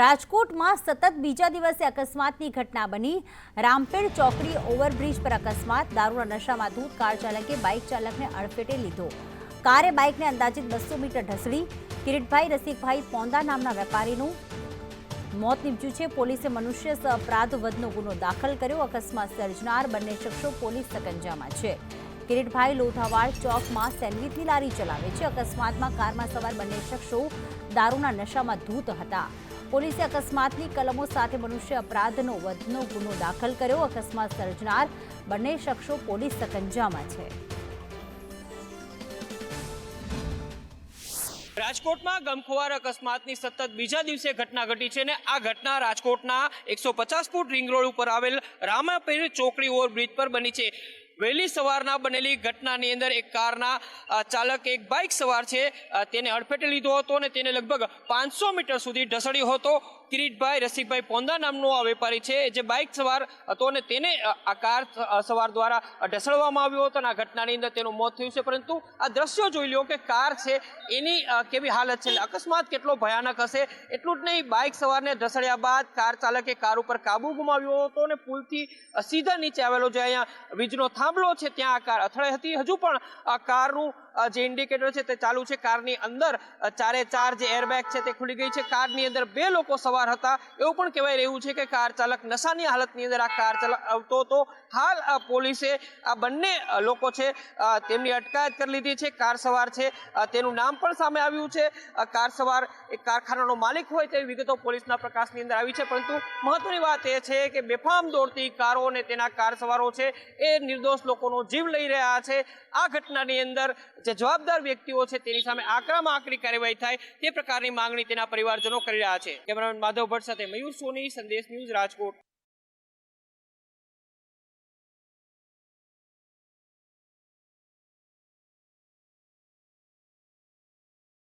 રાજકોટમાં સતત બીજા દિવસે અકસ્માતની ઘટના બની. રામપેડ ચોકડી ઓવરબ્રિજ પર અકસ્માત. દારૂના નશામાં ધૂત કાર ચાલકે બાઇક ચાલકને અડફેટે લીધો. કારે બાઇકને અંદાજિત બસો મીટર ઢસડી. કિરીટભાઈ રસિકભાઈ પોંદા નામના વેપારીનું મોત નીપજ્યું છે. પોલીસે મનુષ્ય અપરાધ ગુનો દાખલ કર્યો. અકસ્માત સર્જનાર બંને શખ્સો પોલીસ સકંજામાં છે. કિરીટભાઈ લોથાવાડ ચોકમાં સેન્ડવીચની લારી ચલાવે છે. અકસ્માતમાં કારમાં સવાર બંને શખ્સો દારૂના નશામાં ધૂત હતા. પોલીસે અકસ્માતની કલમો સાથે મનુષ્ય અપરાધનો વધનો ગુનો દાખલ કર્યો. અકસ્માત સર્જનાર બંને શખ્સો પોલીસ સકંજામાં છે. રાજકોટમાં ગમખુવાર અકસ્માતની સતત બીજા દિવસે ઘટના ઘટી છે અને આ ઘટના રાજકોટના એકસો પચાસ ફૂટ રિંગ રોડ ઉપર આવેલ રામાપીર ચોકડી ઓવરબ્રિજ પર બની છે. વહેલી સવારના બનેલી ઘટનાની અંદર એક કારના ચાલક એક બાઇક સવાર છે તેને અડફેટે લીધો હતો અને તેને લગભગ પાંચસો મીટર સુધી ઢસડ્યો હતો. કિરીટભાઈ, રસિકભાઈ પોંદા નામનો આ વેપારી છે, જે બાઇક સવાર હતો અને તેને આ કાર સવાર દ્વારા ઢસડવામાં આવ્યો હતો અને આ ઘટનાની અંદર તેનું મોત થયું છે. પરંતુ આ દ્રશ્યો જોઈ લો કે કાર છે, એની કેવી હાલત છે? અકસ્માત કેટલો ભયાનક હશે? એટલું જ નહીં, બાઇક સવારને ઢસડ્યા બાદ કાર ચાલકે કાર ઉપર કાબુ ગુમાવ્યો હતો અને પુલથી સીધા નીચે આવેલો જે અહીંયા વીજનો થાંભલો છે ત્યાં આ કાર અથડાઈ હતી. હજુ પણ આ કારનું જે ઇન્ડિકેટર છે તે ચાલુ છે કારની અંદર. ચારે ચાર જે એરબેગ છે તે ખુલી ગઈ છે. કારની અંદર બે લોકો સવાર હતા. એવું પણ કહેવાય રહ્યું છે કે કાર ચાલક નશાની હાલતની અંદર આ કાર ચલાવતો હતો. હાલ પોલીસે આ બંને લોકો છે તેમની અટકાયત કરી લીધી છે. કાર સવાર છે. તેનું નામ પણ સામે આવ્યું છે. કાર સવાર એક કારખાનાનો માલિક હોય તેવી વિગતો પોલીસના પ્રકાશની અંદર આવી છે. પરંતુ મહત્વની વાત એ છે કે બેફામ દોડતી કારો અને તેના કાર સવારો છે એ નિર્દોષ લોકોનો જીવ લઈ રહ્યા છે. આ ઘટનાની અંદર જે જવાબદાર વ્યક્તિઓ છે, તેની સામે આકરામાં આકરી કાર્યવાહી થાય તે પ્રકારની માંગણી તેના પરિવારજનો કરી રહ્યા છે. કેમેરામેન માધવ ભટ્ટ સાથે મયુર સોની, સંદેશ ન્યૂઝ રાજકોટ.